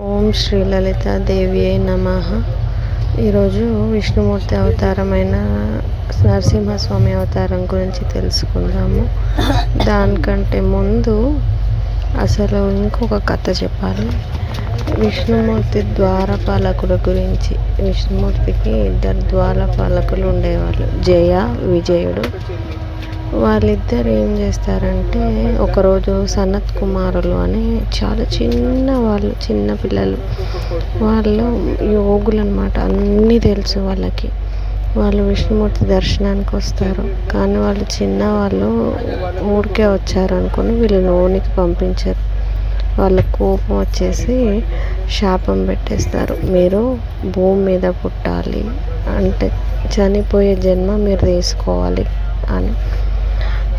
ఓం శ్రీ లలిత దేవి నమ. ఈరోజు విష్ణుమూర్తి అవతారమైన నరసింహస్వామి అవతారం గురించి తెలుసుకుందాము. దానికంటే ముందు అసలు ఇంకొక కథ చెప్పాలి. విష్ణుమూర్తి ద్వారపాలకుడు గురించి. విష్ణుమూర్తికి ఇద్దరు ద్వారపాలకులు ఉండేవాళ్ళు. జయ విజయుడు. వాళ్ళిద్దరు ఏం చేస్తారంటే ఒకరోజు సనత్ కుమారులు అని చాలా చిన్న వాళ్ళు చిన్న పిల్లలు. వాళ్ళు యోగులు అనమాట అన్నీ తెలుసు వాళ్ళకి. వాళ్ళు విష్ణుమూర్తి దర్శనానికి వస్తారు. కానీ వాళ్ళు చిన్న వాళ్ళు ఊరికే వచ్చారు అనుకుని వీళ్ళు లోనికి పంపించారు. వాళ్ళ కోపం వచ్చేసి శాపం పెట్టేస్తారు. మీరు భూమి మీద పుట్టాలి అంటే చనిపోయే జన్మ మీరు తీసుకోవాలి అని.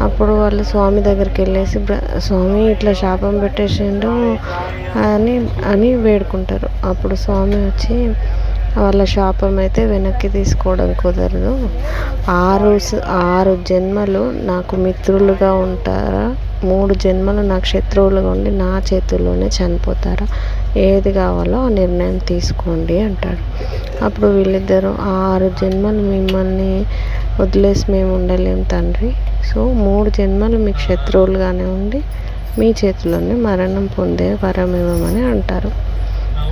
అప్పుడు వాళ్ళు స్వామి దగ్గరికి వెళ్ళేసి స్వామి ఇట్లా శాపం పెట్టేసిండు అని అని వేడుకుంటారు. అప్పుడు స్వామి వచ్చి వాళ్ళ శాపం అయితే వెనక్కి తీసుకోవడం కుదరదు. ఆరు ఆరు జన్మలు నాకు మిత్రులుగా ఉంటారా? మూడు జన్మలు నాకు శత్రువులుగా ఉండి నా చేతుల్లోనే చనిపోతారా? ఏది కావాలో ఆ నిర్ణయం తీసుకోండి అంటాడు. అప్పుడు వీళ్ళిద్దరూ ఆరు జన్మలు మిమ్మల్ని వదిలేసి మేము ఉండలేం తండ్రి. సో మూడు జన్మలు మీకు శత్రువులుగానే ఉండి మీ చేతిలోనే మరణం పొందే వరం ఇవ్వమని అంటారు.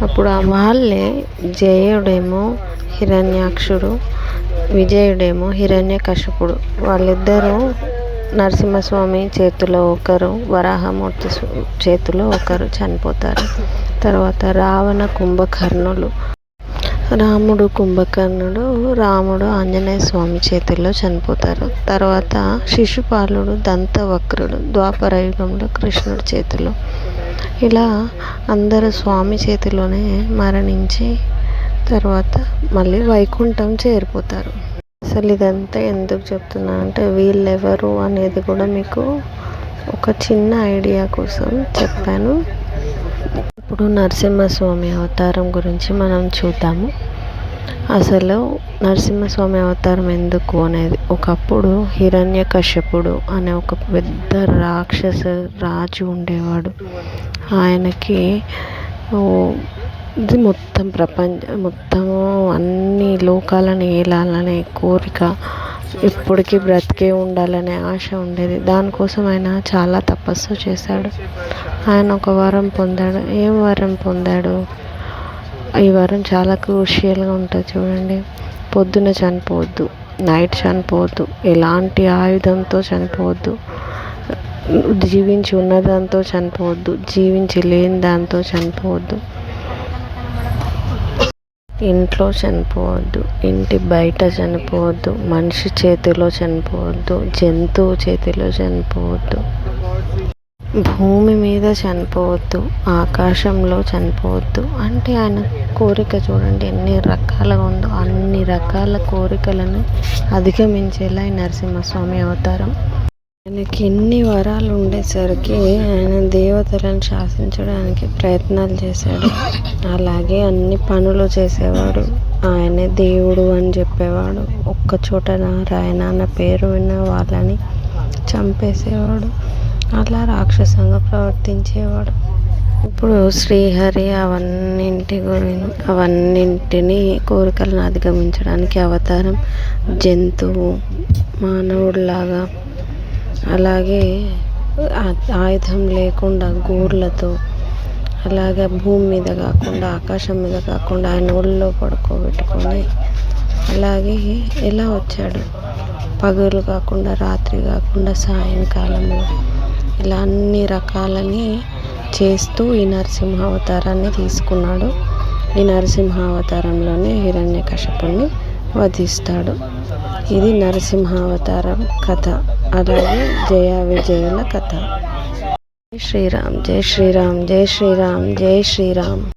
అప్పుడు వాళ్ళే జయుడేమో హిరణ్యాక్షుడు విజయుడేమో హిరణ్య కశపుడు వాళ్ళిద్దరూ నరసింహస్వామి చేతిలో ఒకరు వరాహమూర్తి చేతిలో ఒకరు చనిపోతారు. తర్వాత రావణ కుంభకర్ణులు రాముడు కుంభకర్ణుడు రాముడు ఆంజనేయ స్వామి చేతుల్లో చనిపోతారు. తర్వాత శిశుపాలుడు దంతవక్రుడు ద్వాపర యుగంలో కృష్ణుడి చేతిలో. ఇలా అందరు స్వామి చేతిలోనే మరణించి తర్వాత మళ్ళీ వైకుంఠం చేరిపోతారు. అసలు ఇదంతా ఎందుకు చెప్తున్నా అంటే వీళ్ళెవరు అనేది కూడా మీకు ఒక చిన్న ఐడియా కోసం చెప్పాను. ఇప్పుడు నరసింహస్వామి అవతారం గురించి మనం చూద్దాము. అసలు నరసింహస్వామి అవతారం ఎందుకు అనేది. ఒకప్పుడు హిరణ్యకశ్యపుడు అనే ఒక పెద్ద రాక్షస రాజు ఉండేవాడు. ఆయనకి ఇది మొత్తం ప్రపంచం మొత్తము అన్ని లోకాలను ఏలాలనే కోరిక ఇప్పటికీ బ్రతికే ఉండాలనే ఆశ ఉండేది. దానికోసం ఆయన చాలా తపస్సు చేశాడు. ఆయన ఒక వరం పొందాడు. ఏం వరం పొందాడు? ఈ వరం చాలా క్రూషియల్గా ఉంటుంది చూడండి. పొద్దున చనిపోవద్దు నైట్ చనిపోవద్దు ఎలాంటి ఆయుధంతో చనిపోవద్దు జీవించి ఉన్నదాంతో చనిపోవద్దు జీవించి లేని దాంతో చనిపోవద్దు. ఇంట్లో చనిపోవద్దు ఇంటి బయట చనిపోవద్దు మనిషి చేతిలో చనిపోవద్దు జంతువు చేతిలో చనిపోవద్దు. భూమి మీద చనిపోవద్దు ఆకాశంలో చనిపోవద్దు అంటే ఆయన కోరిక చూడండి ఎన్ని రకాలుగా ఉందో అన్ని రకాల కోరికలను అధిగమించేలా ఈ నరసింహస్వామి అవతారం. ఆయనకి ఎన్ని వరాలు ఉండేసరికి ఆయన దేవతలను శాసించడానికి ప్రయత్నాలు చేశాడు. అలాగే అన్ని పనులు చేసేవాడు. ఆయనే దేవుడు అని చెప్పేవాడు. ఒక్క చోట నారాయణ అన్న పేరు విన్న వాళ్ళని చంపేసేవాడు. అలా రాక్షసంగా ప్రవర్తించేవాడు. ఇప్పుడు శ్రీహరి అవన్నింటి గురించి అవన్నింటిని కోరికలను అధిగమించడానికి అవతారం జంతువు మానవుడిలాగా అలాగే ఆయుధం లేకుండా గూర్లతో అలాగే భూమి మీద కాకుండా ఆకాశం మీద కాకుండా ఆయన ఒళ్ళో పడుకోబెట్టుకొని అలాగే ఎలా వచ్చాడు? పగలు కాకుండా రాత్రి కాకుండా సాయంకాలము ఇలా అన్ని రకాలని చేస్తూ ఈ నరసింహ అవతారాన్ని తీసుకున్నాడు. ఈ నరసింహ అవతారంలోనే హిరణ్య కశపుణ్ణి వధిస్తాడు. ఇది నరసింహావతారం కథ. అలాగే జయ విజయుల కథ. జై శ్రీరామ్ జై శ్రీరామ్ జై శ్రీరామ్ జై శ్రీరామ్.